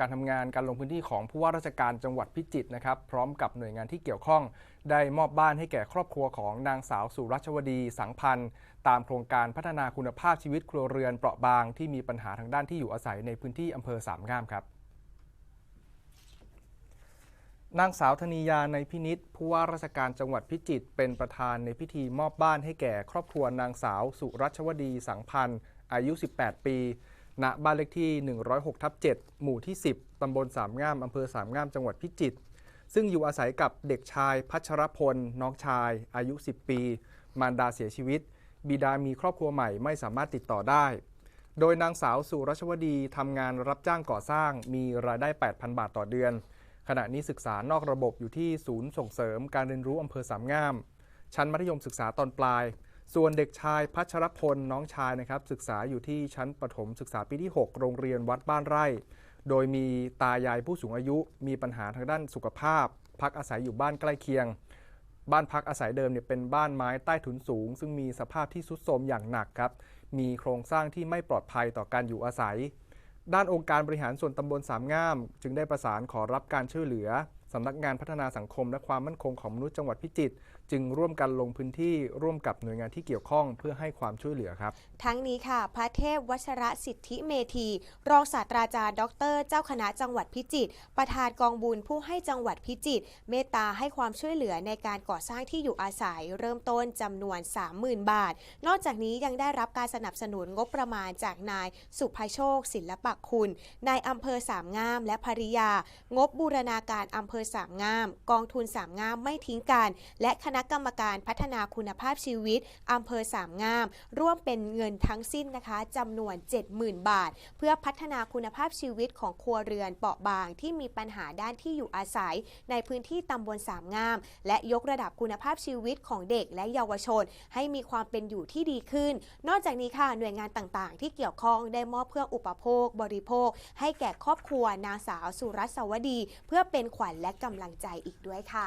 การทำงานการลงพื้นที่ของผู้ว่าราชการจังหวัดพิจิตรนะครับ พร้อมกับหน่วยงานที่เกี่ยวข้อง ได้มอบบ้านให้แก่ครอบครัวของนางสาวสุรัชวดีสังพันธ์ ตามโครงการพัฒนาคุณภาพชีวิตครัวเรือนเปราะบางที่มีปัญหาทางด้านที่อยู่อาศัยในพื้นที่อำเภอสามงามครับนางสาวธนียาในพินิษผู้ว่าราชการจังหวัดพิจิตรเป็นประธานในพิธีมอบบ้านให้แก่ครอบครัวนางสาวสุรัชวดีสังพันธ์ อายุ 18 ปี ณบ้านเลขที่ 106ทับ7หมู่ที่ 10 ตำบลสามงาม อำเภอสามงาม จังหวัดพิจิตร ซึ่งอยู่อาศัยกับเด็กชายพัชรพล น้องชาย อายุ 10 ปี มารดาเสียชีวิต บิดามีครอบครัวใหม่ไม่สามารถติดต่อได้ โดยนางสาวสุรชวดีทำงานรับจ้างก่อสร้าง มีรายได้ 8,000 บาทต่อเดือน ขณะนี้ศึกษานอกระบบอยู่ที่ศูนย์ส่งเสริมการเรียนรู้อำเภอสามงาม ชั้นมัธยมศึกษาตอนปลาย ส่วนเด็กชายพัชรพลน้องชายนะครับศึกษาอยู่ที่ชั้นประถมศึกษาปีที่ 6 โรงเรียนวัดบ้านไร่ โดยมีตายายผู้สูงอายุ มีปัญหาทางด้านสุขภาพ พักอาศัยอยู่บ้านใกล้เคียง บ้านพักอาศัยเดิมเนี่ยเป็นบ้านไม้ใต้ถุนสูง ซึ่งมีสภาพที่ทรุดโทรมอย่างหนักครับมีโครงสร้างที่ไม่ปลอดภัยต่อการอยู่อาศัย ด้านองค์การบริหารส่วนตำบลสามงาม จึงได้ประสานขอรับการช่วยเหลือ สำนักงานพัฒนาสังคม และความมั่นคงของมนุษย์จังหวัดพิจิตรจึงร่วมกันลงพื้นที่ร่วมกับหน่วยงานที่เกี่ยวข้องเพื่อให้ความช่วยเหลือครับ ทั้งนี้ค่ะ พระเทพวัชระสิทธิเมธี รองศาสตราจารย์ ดร เจ้าคณะจังหวัดพิจิตรประธานกองบุญผู้ให้จังหวัดพิจิตรเมตตาให้ความช่วยเหลือในการก่อสร้างที่อยู่อาศัย เริ่มต้นจำนวน 30,000 บาท นอกจากนี้ยังได้รับการสนับสนุนงบประมาณจากนาย สุภโชค ศิลปะคุณนายอำเภอสามงามและภริยา งบบูรณาการอำเภอสามงาม กองทุนสามงามไม่ทิ้งกัน และคณะกรรมการพัฒนาคุณภาพชีวิตอำเภอสามงาม ร่วมเป็นเงินทั้งสิ้นนะคะจำนวน 70,000 บาท เพื่อพัฒนาคุณภาพชีวิตของครัวเรือนเปราะบางที่มีปัญหาด้านที่อยู่อาศัย ในพื้นที่ตำบลสามงาม และยกระดับคุณภาพชีวิตของเด็กและเยาวชน ให้มีความเป็นอยู่ที่ดีขึ้น นอกจากนี้ค่ะหน่วยงานต่างๆ ที่เกี่ยวข้องได้มอบเครื่องอุปโภค บริโภค ให้แก่ครอบครัวนางสาวสุรัสวดี เพื่อเป็นขวัญและและกำลังใจอีกด้วยค่ะ